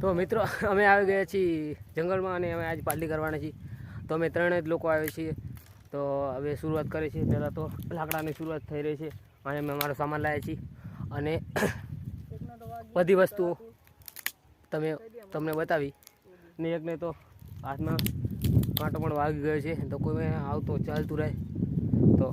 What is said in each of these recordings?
તો મિત્રો, અમે આવી ગયા છીએ જંગલમાં અને અમે આજ પાટલી કરવાના છીએ. તો અમે ત્રણે જ લોકો આવ્યા છીએ. તો હવે શરૂઆત કરી છે પહેલાં તો લાકડાની શરૂઆત થઈ રહી છે. અને અમે અમારો સામાન લાવ્યા છીએ. અને બધી વસ્તુઓ તમે, તમને બતાવી. ને એકને તો હાથમાં કાંટો પણ વાગી ગયો છે. તો કોઈ આવતો, ચાલતું રહે. તો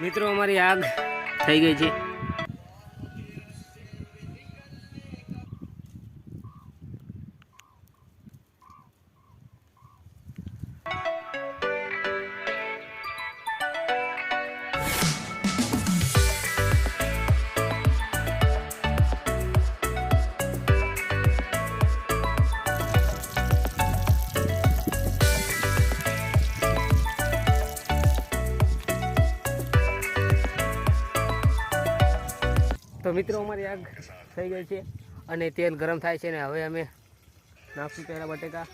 મિત્રો અમારી આગ થઈ ગઈ છે. તો મિત્રો, અમારી આગ થઈ ગઈ છે અને તેલ ગરમ થાય છે ને હવે અમે નાખશું પહેલાં બટેકા,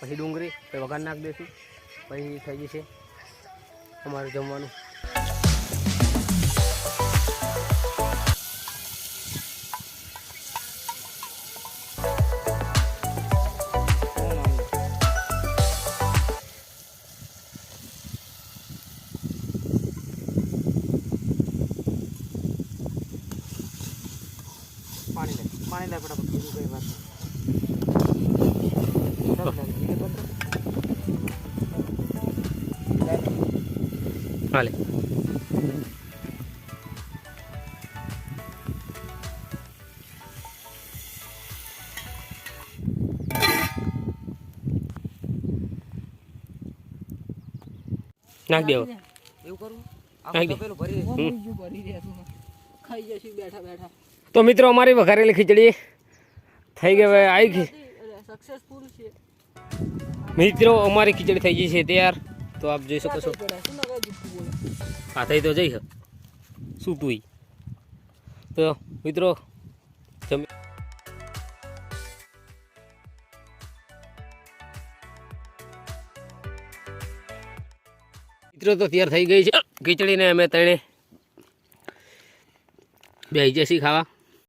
પછી ડુંગળી, પછી વઘાર નાખી દઈશું. પછી થઈ જશે અમારું જમવાનું. પાણી લે પાણી લે ફટાફટ બીજું કઈ વાત હાલે. નાખ દેવો એવું કરું? દે. પેલું ભરી હમ. ખાઈ જશું બેઠા બેઠા. તો મિત્રો, અમારી વઘારેલી ખીચડી થઈ ગઈ, હવે આવી ગઈ. મિત્રો, અમારી ખીચડી થઈ ગઈ છે તૈયાર. તો આપ જોઈ શકો છો. આ થઈ તો જઈ હ. શું તું મિત્રો, જમી મિત્રો, તો તૈયાર થઈ ગઈ છે. ખીચડીને અમે ત્રણે બે જશી ખાવા.